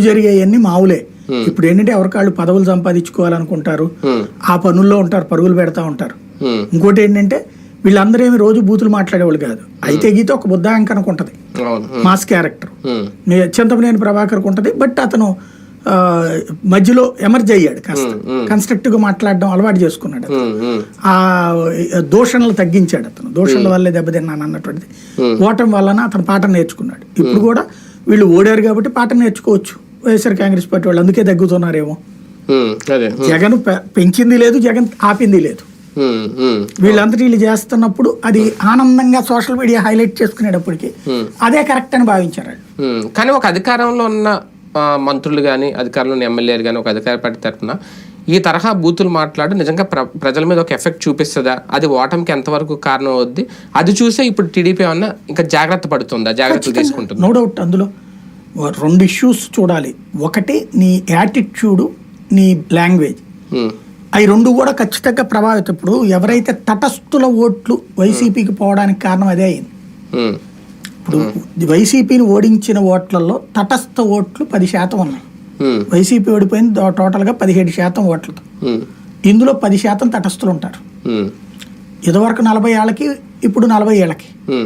ముందు జరిగేవన్నీ మావులే. ఇప్పుడు ఏంటంటే ఎవరికాళ్ళు పదవులు సంపాదించుకోవాలనుకుంటారు. ఆ పనుల్లో ఉంటారు పరుగులు పెడతా ఉంటారు. ఇంకోటి ఏంటంటే వీళ్ళందరూ ఏమి రోజు బూతులు మాట్లాడేవాళ్ళు కాదు. అయితే గీత ఒక బుద్ధాంకనకు ఉంటుంది అవును. హ్మ్. Mass character. చింతమనేని ప్రభాకర్కి ఉంటుంది బట్ అతను మధ్యలో ఎమర్జ్ అయ్యాడు కాస్త. కన్స్ట్రక్టివ్గా మాట్లాడడం అలవాటు చేసుకున్నాడు. ఆ దూషణలు తగ్గించాడు అతను. దూషణల వల్లే దెబ్బతిన్నాను అన్నటువంటిది. ఓటమి వలన అతను పాఠం నేర్చుకున్నాడు. ఇప్పుడు కూడా వీళ్ళు ఓడారు కాబట్టి పాఠం నేర్చుకోవచ్చు. వైఎస్ఆర్ కాంగ్రెస్ పార్టీ వాళ్ళు అందుకే తగ్గుతున్నారేమో. జగన్ పెంచింది లేదు జగన్ ఆపింది లేదు. వీళ్ళందరూ వీళ్ళు చేస్తున్నప్పుడు అది ఆనందంగా సోషల్ మీడియా హైలైట్ చేసుకునేటప్పటికి అదే కరెక్ట్ అని భావించారు కానీ ఒక అధికారంలో ఉన్న మంత్రులు కానీ అధికారంలో ఉన్న ఎమ్మెల్యేలు కానీ ఒక అధికార పార్టీ తరఫున ఈ తరహా బూతులు మాట్లాడి నిజంగా ప్ర ప్రజల మీద ఒక ఎఫెక్ట్ చూపిస్తుందా? అది ఓటమికి ఎంతవరకు కారణం అవుద్ది అది చూసే ఇప్పుడు టీడీపీ ఏమన్నా ఇంకా జాగ్రత్త పడుతుందా? జాగ్రత్తలు తీసుకుంటుందా? నో డౌట్ అందులో. రెండు ఇష్యూస్ చూడాలి. ఒకటి నీ యాటిట్యూడ్ నీ లాంగ్వేజ్ ఉమ్, అవి రెండు కూడా ఖచ్చితంగా ప్రభావితం. ఇప్పుడు ఎవరైతే తటస్థుల ఓట్లు వైసీపీకి పోవడానికి కారణం అదే అయింది. ఉమ్, ఇప్పుడు వైసీపీని ఓడించిన ఓట్లలో తటస్థ ఓట్లు పది శాతం ఉన్నాయి. వైసీపీ ఓడిపోయింది టోటల్గా పదిహేడు శాతం ఓట్లతో. ఇందులో పది శాతం తటస్థులు ఉంటారు. ఇదివరకు నలభై ఏళ్ళకి ఇప్పుడు నలభై ఏళ్ళకి.